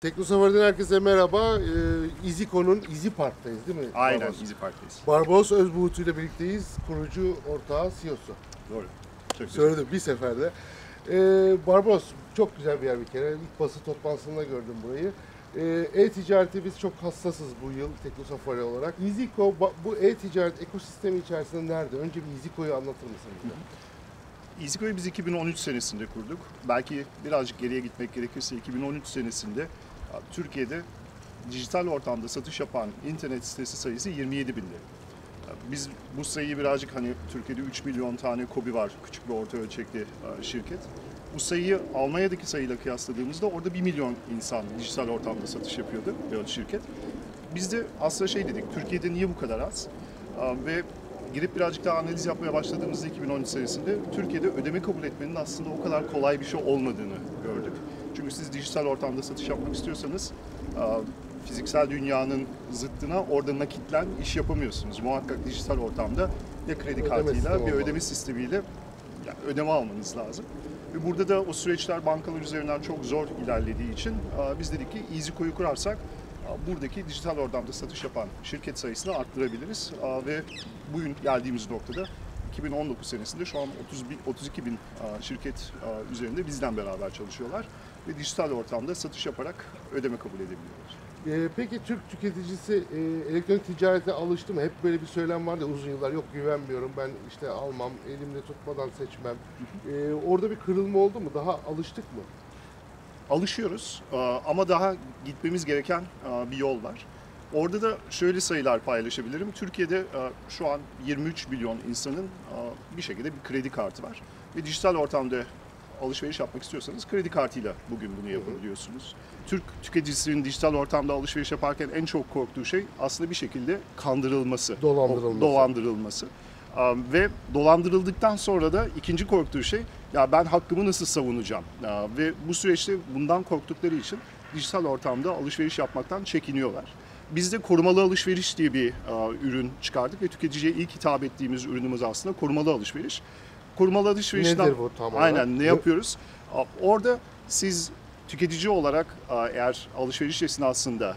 Teknosafari'den herkese merhaba. Ee, EasyCon'un Easy Park'tayız değil mi? Aynen Barbaros? Easy Park'tayız. Barbaros Özbuğut ile birlikteyiz. Kurucu, ortağı, CEO'su. Doğru. Çok güzel. Söyledim bir seferde. Ee, Barbaros çok güzel bir yer bir kere. İlk basın toplantısında gördüm burayı. Ee, e-ticarete biz çok hassasız bu yıl Teknosafari olarak. Ba- bu e-ticaret ekosistemi içerisinde nerede? Önce bir EasyCo'yu anlatır mısın bize? EasyCo'yu biz 2013 senesinde kurduk. Belki birazcık geriye gitmek gerekirse 2013 senesinde Türkiye'de dijital ortamda satış yapan internet sitesi sayısı 27 bindi. Biz bu sayıyı birazcık hani Türkiye'de 3 milyon tane kobi var küçük bir orta ölçekli e, şirket. Bu sayıyı Almanya'daki sayıyla kıyasladığımızda orada 1 milyon insan dijital ortamda satış yapıyordu şirket. Biz de aslında şey dedik, Türkiye'de niye bu kadar az? E, Ve girip birazcık daha analiz yapmaya başladığımızda 2013 senesinde Türkiye'de ödeme kabul etmenin aslında o kadar kolay bir şey olmadığını gördük. Çünkü siz dijital ortamda satış yapmak istiyorsanız e, fiziksel dünyanın zıttına orada nakitlen iş yapamıyorsunuz. Muhakkak dijital ortamda ya kredi Ödeme kartıyla bir olmalı. ödeme sistemiyle yani ödeme almanız lazım. Ve burada da o süreçler bankalar üzerinden çok zor ilerlediği için e, biz dedik ki EasyCo'yu kurarsak e, buradaki dijital ortamda satış yapan şirket sayısını arttırabiliriz. Ve bugün geldiğimiz noktada 2019 senesinde şu an 30 bin, 32 bin şirket üzerinde bizden beraber çalışıyorlar. Ve dijital ortamda satış yaparak ödeme kabul edebiliyorlar. Ee, peki Türk tüketicisi e, elektronik ticarete alıştı mı? Hep böyle bir söylem vardı uzun yıllar. Yok güvenmiyorum ben işte almam, elimde tutmadan seçmem. Ee, orada bir kırılma oldu mu? Daha alıştık mı? alışıyoruz e, ama daha gitmemiz gereken e, bir yol var. Orada da şöyle sayılar paylaşabilirim. Türkiye'de e, şu an 23 milyon insanın e, bir şekilde bir kredi kartı var. Ve dijital ortamda alışveriş yapmak istiyorsanız kredi kartıyla bugün bunu yapabiliyorsunuz. Türk tüketicisinin dijital ortamda alışveriş yaparken en çok korktuğu şey aslında bir şekilde kandırılması, Dolandırılması. dolandırılması. Ve dolandırıldıktan sonra da ikinci korktuğu şey ya ben hakkımı nasıl savunacağım? Ve bu süreçte bundan korktukları için dijital ortamda alışveriş yapmaktan çekiniyorlar. Biz de korumalı alışveriş diye bir ürün çıkardık ve tüketiciye ilk hitap ettiğimiz ürünümüz aslında korumalı alışveriş. Korumalı alışverişten Nedir bu tam olarak? aynen ne yapıyoruz? Orada siz tüketici olarak eğer alışveriş esnasında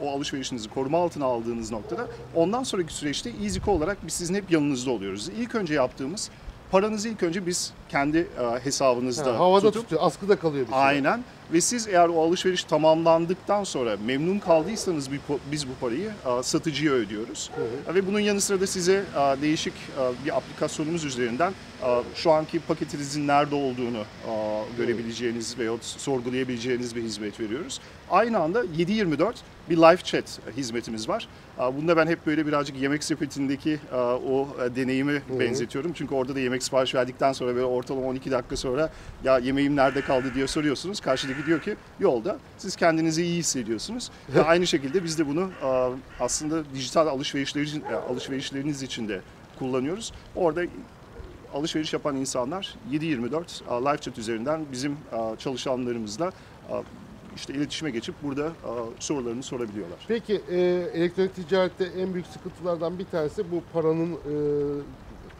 o alışverişinizi koruma altına aldığınız noktada ondan sonraki süreçte EasyCo olarak biz sizin hep yanınızda oluyoruz. İlk önce yaptığımız paranızı ilk önce biz kendi hesabınızda Ha, havada tutup tutuyor, askıda kalıyor bir şey. Aynen. Ve siz eğer o alışveriş tamamlandıktan sonra memnun kaldıysanız biz bu parayı satıcıya ödüyoruz. Ve bunun yanı sıra da size değişik bir aplikasyonumuz üzerinden şu anki paketinizin nerede olduğunu görebileceğiniz veya sorgulayabileceğiniz bir hizmet veriyoruz. Aynı anda 7/24 bir live chat hizmetimiz var. Bunda ben hep böyle birazcık yemek sepetindeki o e, deneyimi benzetiyorum. Çünkü orada da yemek sipariş verdikten sonra böyle ortalama 12 dakika sonra ya yemeğim nerede kaldı diye soruyorsunuz. Karşıdaki diyor ki yolda. Siz kendinizi iyi hissediyorsunuz. Ve aynı şekilde biz de bunu aslında dijital alışverişler, e, alışverişleriniz için de kullanıyoruz. Orada alışveriş yapan insanlar 7/24 e, live chat üzerinden bizim çalışanlarımızla işte iletişime geçip burada sorularını sorabiliyorlar. Peki e, elektronik ticarette en büyük sıkıntılardan bir tanesi bu paranın e,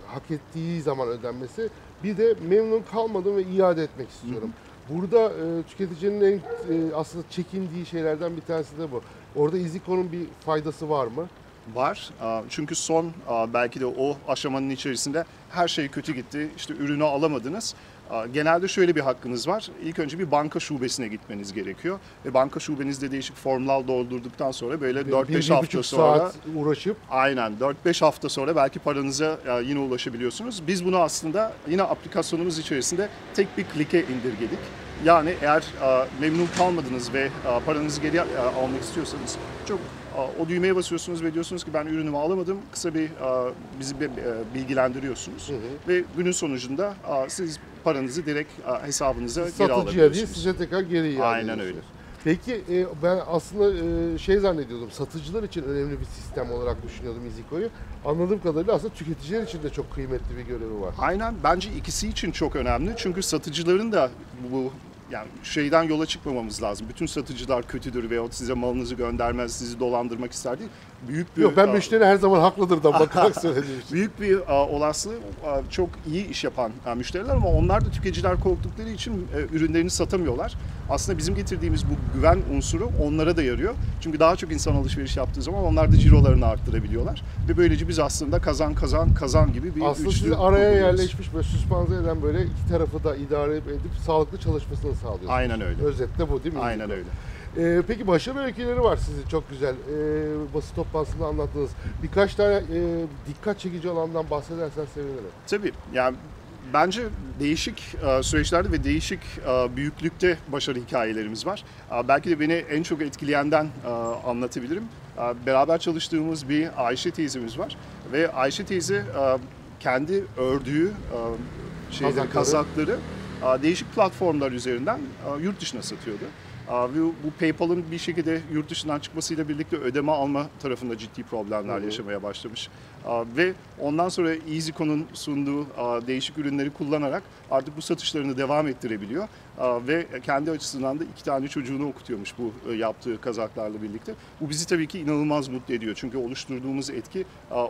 hak ettiği zaman ödenmesi. Bir de memnun kalmadım ve iade etmek istiyorum. Burada e, tüketicinin en e, aslında çekindiği şeylerden bir tanesi de bu. Orada EasyCo'nun bir faydası var mı? Var. Çünkü son belki de o aşamanın içerisinde her şey kötü gitti. İşte ürünü alamadınız. Genelde şöyle bir hakkınız var. İlk önce bir banka şubesine gitmeniz gerekiyor. Ve banka şubenizde değişik formlar doldurduktan sonra böyle Bir- bir- 4-5 bir hafta sonra saat uğraşıp Aynen 4-5 hafta sonra belki paranıza e, yine ulaşabiliyorsunuz. Biz bunu aslında yine aplikasyonumuz içerisinde tek bir klike indirgedik. Yani eğer e, memnun kalmadınız ve e, paranızı geri almak istiyorsanız çok o düğmeye basıyorsunuz ve diyorsunuz ki ben ürünümü alamadım. Kısa bir bizi bir, e, bilgilendiriyorsunuz ve günün sonucunda siz paranızı direkt hesabınıza geri satıcıya değil alabiliyorsunuz. size tekrar geri iade Aynen öyle. Peki e, ben aslında e, şey zannediyordum satıcılar için önemli bir sistem olarak düşünüyordum EasyCo'yu. Anladığım kadarıyla aslında tüketiciler için de çok kıymetli bir görevi var. Aynen bence ikisi için çok önemli. Çünkü satıcıların da bu yani şeyden yola çıkmamamız lazım. Bütün satıcılar kötüdür veyahut size malınızı göndermez, sizi dolandırmak ister değil. Büyük bir Yok ben e, müşteri her zaman haklıdırdan bakarak söylediğim için. büyük bir e, olasılığı e, çok iyi iş yapan müşteriler ama onlar da tüketiciler korktukları için e, ürünlerini satamıyorlar. Aslında bizim getirdiğimiz bu güven unsuru onlara da yarıyor. Çünkü daha çok insan alışveriş yaptığı zaman onlar da cirolarını arttırabiliyorlar. Ve böylece biz aslında kazan kazan kazan gibi bir Aslında üçlü siz araya kurguluyoruz. yerleşmiş böyle süspanze eden böyle iki tarafı da idare edip sağlıklı çalışmasını sağlıyorsunuz. Aynen öyle. Özetle bu değil mi? Aynen öyle. Ee, peki başarı öyküleri var sizin çok güzel. Ee, basın toplantısında anlattınız. Birkaç tane e, dikkat çekici olandan bahsedersen sevinirim. Tabii yani bence değişik e, süreçlerde ve değişik e, büyüklükte başarı hikayelerimiz var. E, belki de beni en çok etkileyenden anlatabilirim. Beraber çalıştığımız bir Ayşe teyzemiz var ve Ayşe teyze kendi ördüğü şeyden, Kazakları. kazakları değişik platformlar üzerinden yurt dışına satıyordu. Bu PayPal'ın bir şekilde yurt dışından çıkmasıyla birlikte ödeme alma tarafında ciddi problemler Hı hı. yaşamaya başlamış. Ve ondan sonra EasyCo'nun sunduğu değişik ürünleri kullanarak artık bu satışlarını devam ettirebiliyor. Ve kendi açısından da iki tane çocuğunu okutuyormuş bu e, yaptığı kazaklarla birlikte. Bu bizi tabii ki inanılmaz mutlu ediyor. Çünkü oluşturduğumuz etki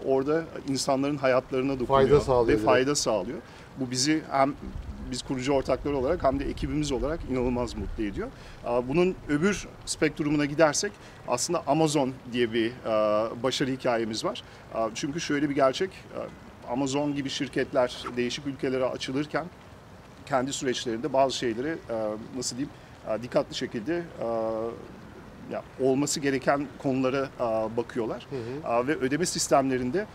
orada insanların hayatlarına dokunuyor. Fayda sağlıyor Ve fayda sağlıyor. Bu bizi hem biz kurucu ortaklar olarak hem de ekibimiz olarak inanılmaz mutlu ediyor. Bunun öbür spektrumuna gidersek aslında Amazon diye bir başarı hikayemiz var. Çünkü şöyle bir gerçek, Amazon gibi şirketler değişik ülkelere açılırken kendi süreçlerinde bazı şeyleri nasıl diyeyim dikkatli şekilde ya, olması gereken konulara bakıyorlar. Hı hı. Ve ödeme sistemlerinde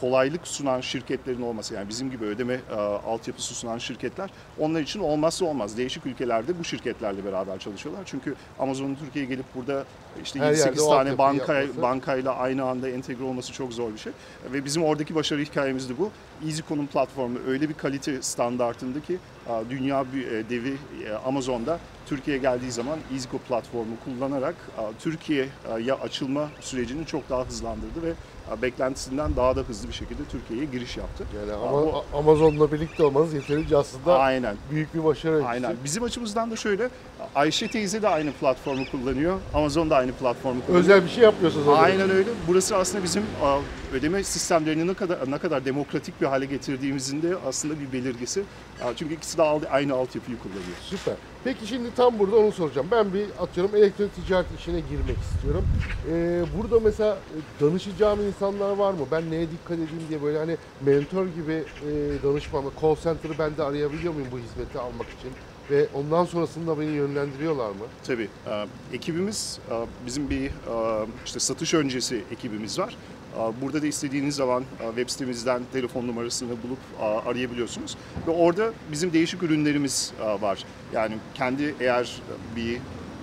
kolaylık sunan şirketlerin olması yani bizim gibi ödeme aa, altyapısı sunan şirketler onlar için olmazsa olmaz. Değişik ülkelerde bu şirketlerle beraber çalışıyorlar. Çünkü Amazon'un Türkiye'ye gelip burada işte Her yerde 7-8 o tane banka, yapması. bankayla aynı anda entegre olması çok zor bir şey. Ve bizim oradaki başarı hikayemiz de bu. EasyCo'nun platformu öyle bir kalite standartında ki aa, dünya e, devi e, Amazon'da Türkiye'ye geldiği zaman EasyCo platformu kullanarak Türkiye'ye açılma sürecini çok daha hızlandırdı ve beklentisinden daha da hızlı bir şekilde Türkiye'ye giriş yaptı. Yani ama bu- Amazon'la birlikte olmanız yeterince aslında Aynen. büyük bir başarı. Aynen. Bizim açımızdan da şöyle, Ayşe teyze de aynı platformu kullanıyor, Amazon da aynı platformu kullanıyor. Özel bir şey yapıyorsunuz orada. Aynen öyle. Burası aslında bizim ödeme sistemlerini ne kadar ne kadar demokratik bir hale getirdiğimizin de aslında bir belirgesi. Çünkü ikisi de aynı altyapıyı kullanıyor. Süper. Peki şimdi tam burada onu soracağım. Ben bir atıyorum elektronik ticaret işine girmek istiyorum. Ee, burada mesela e, danışacağım insanlar var mı? Ben neye dikkat edeyim diye böyle hani mentor gibi e, danışmamı, call center'ı ben de arayabiliyor muyum bu hizmeti almak için? Ve ondan sonrasında beni yönlendiriyorlar mı? Tabii. e, Ekibimiz, bizim bir e, işte satış öncesi ekibimiz var. E, Burada da istediğiniz zaman e, web sitemizden telefon numarasını bulup e, arayabiliyorsunuz. Ve orada bizim değişik ürünlerimiz e, var. Yani kendi eğer bir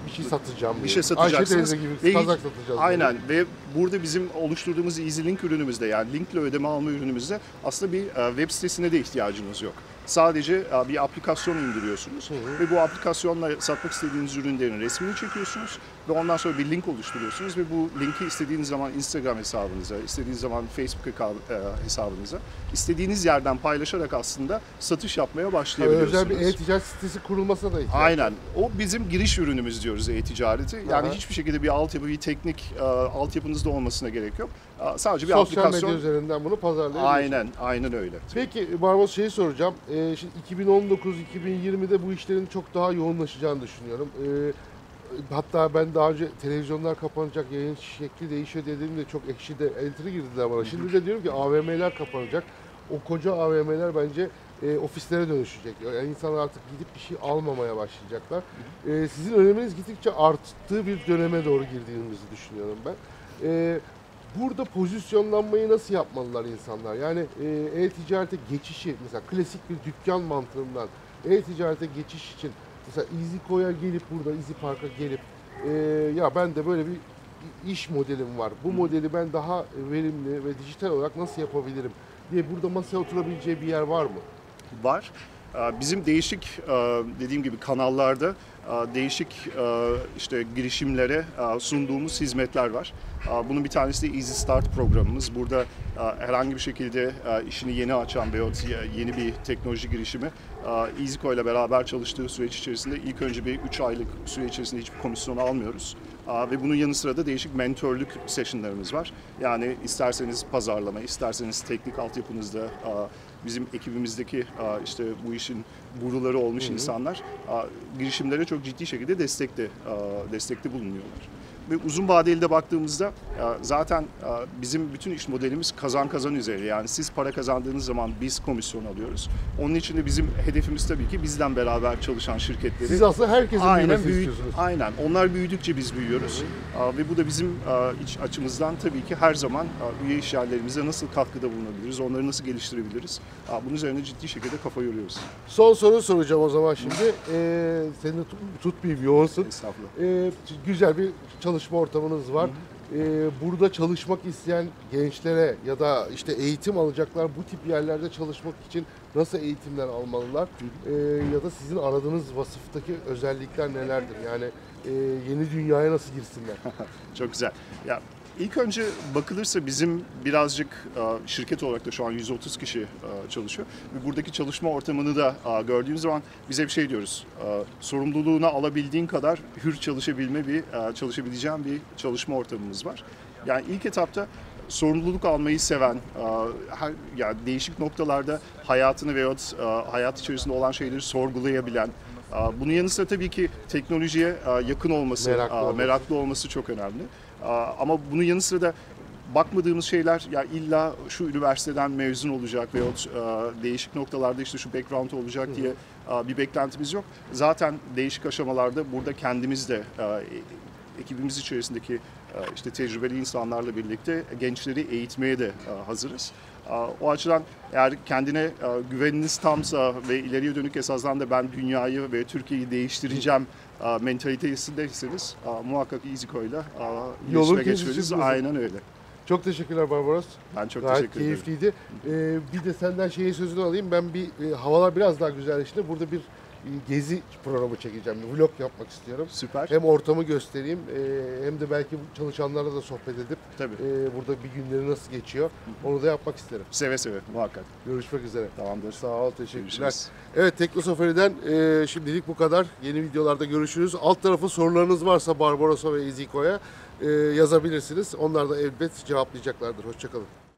Bir şey satacağım bir diye. şey satacaksınız. Ve gibi hiç- kazak satacağız. Aynen ve burada bizim oluşturduğumuz EasyLink ürünümüzde yani linkle ödeme alma ürünümüzde aslında bir e, web sitesine de ihtiyacınız yok. Sadece e, bir aplikasyon indiriyorsunuz Hı hı. ve bu aplikasyonla satmak istediğiniz ürünlerin resmini çekiyorsunuz ve ondan sonra bir link oluşturuyorsunuz ve bu linki istediğiniz zaman Instagram hesabınıza, istediğiniz zaman Facebook e, hesabınıza, istediğiniz yerden paylaşarak aslında satış yapmaya başlayabiliyorsunuz. özel bir e-ticaret sitesi kurulmasına da ihtiyaç. Aynen. O bizim giriş ürünümüz diyoruz e-ticareti. Yani Aha. hiçbir şekilde bir altyapı, bir teknik e, altyapınızda olmasına gerek yok. E, sadece bir Sosyal aplikasyon. medya üzerinden bunu pazarlayabiliyorsunuz. Aynen, aynen öyle. Peki Barbaros şeyi soracağım. Ee, şimdi 2019-2020'de bu işlerin çok daha yoğunlaşacağını düşünüyorum. Ee, hatta ben daha önce televizyonlar kapanacak, yayın şekli değişiyor dediğimde çok ekşi de entry girdiler bana. Şimdi de diyorum ki AVM'ler kapanacak. O koca AVM'ler bence e, ofislere dönüşecek. Yani insanlar artık gidip bir şey almamaya başlayacaklar. Ee, sizin öneminiz gittikçe arttığı bir döneme doğru girdiğimizi düşünüyorum ben. Ee, Burada pozisyonlanmayı nasıl yapmalılar insanlar? Yani e, e-ticarete geçişi mesela klasik bir dükkan mantığından e-ticarete geçiş için mesela EasyCo'ya gelip burada Easy Park'a gelip e, ya ben de böyle bir iş modelim var. Bu modeli ben daha verimli ve dijital olarak nasıl yapabilirim diye burada masaya oturabileceği bir yer var mı? Var. E, Bizim değişik e, dediğim gibi kanallarda e, değişik e, işte girişimlere sunduğumuz hizmetler var. Bunun bir tanesi de Easy Start programımız. Burada herhangi bir şekilde işini yeni açan veyahut yeni bir teknoloji girişimi EasyCo ile beraber çalıştığı süreç içerisinde ilk önce bir 3 aylık süre içerisinde hiçbir komisyon almıyoruz. Ve bunun yanı sıra da değişik mentörlük sessionlarımız var. Yani isterseniz pazarlama, isterseniz teknik altyapınızda bizim ekibimizdeki işte bu işin buruları olmuş insanlar aa, girişimlere çok ciddi şekilde destekte destekte bulunuyorlar. Ve uzun vadeli de baktığımızda zaten bizim bütün iş modelimiz kazan kazan üzerine. Yani siz para kazandığınız zaman biz komisyon alıyoruz. Onun için de bizim hedefimiz tabii ki bizden beraber çalışan şirketleri Siz aslında herkesin aynen büyü- istiyorsunuz. aynen. Onlar büyüdükçe biz büyüyoruz. Aa, ve bu da bizim iç açımızdan tabii ki her zaman üye iş yerlerimize nasıl katkıda bulunabiliriz, onları nasıl geliştirebiliriz. Bunun üzerine ciddi şekilde kafa yoruyoruz. Son soru soracağım o zaman şimdi. Ee, seni tutmayayım yoğunsun. Estağfurullah. Ee, güzel bir çalışma ortamınız var. Ee, burada çalışmak isteyen gençlere ya da işte eğitim alacaklar bu tip yerlerde çalışmak için nasıl eğitimler almalılar? Ee, ya da sizin aradığınız vasıftaki özellikler nelerdir? Yani e, yeni dünyaya nasıl girsinler? Çok güzel. Ya ilk önce bakılırsa bizim birazcık e, şirket olarak da şu an 130 kişi e, çalışıyor ve buradaki çalışma ortamını da e, gördüğümüz zaman bize bir şey diyoruz. Sorumluluğunu alabildiğin kadar hür çalışabilme bir çalışabileceğin bir çalışma ortamımız var. Yani ilk etapta sorumluluk almayı seven, yani değişik noktalarda hayatını veyahut hayat içerisinde olan şeyleri sorgulayabilen, bunun yanı sıra tabii ki teknolojiye yakın olması, Meraklı olması. meraklı olması çok önemli. Ama bunun yanı sıra da bakmadığımız şeyler ya illa şu üniversiteden mezun olacak veyahut e, değişik noktalarda işte şu background olacak diye bir beklentimiz yok. Zaten değişik aşamalarda burada kendimiz de e, ekibimiz içerisindeki işte tecrübeli insanlarla birlikte gençleri eğitmeye de hazırız. E, O açıdan eğer kendine e, güveniniz tamsa ve ileriye dönük esasdan da ben dünyayı ve Türkiye'yi değiştireceğim e, mentalitesindeyseniz e, muhakkak EasyCo'yla e, Yolun iletişime geçmeniz aynen öyle. Çok teşekkürler Barbaros. Ben çok Gayet teşekkür ederim. keyifliydi. Ee, bir de senden şeyi sözünü alayım. Ben bir e, havalar biraz daha güzelleşti. Burada bir gezi programı çekeceğim. Bir vlog yapmak istiyorum. Süper. Hem ortamı göstereyim e, hem de belki çalışanlarla da sohbet edip Tabii. e, burada bir günleri nasıl geçiyor onu da yapmak isterim. Seve seve muhakkak. Görüşmek üzere. Tamamdır. Sağ ol, teşekkürler. Görüşürüz. Evet Teknosafari'den e, şimdilik bu kadar. Yeni videolarda görüşürüz. Alt tarafı sorularınız varsa Barbaros'a ve Iziko'ya e, yazabilirsiniz. Onlar da elbet cevaplayacaklardır. Hoşçakalın.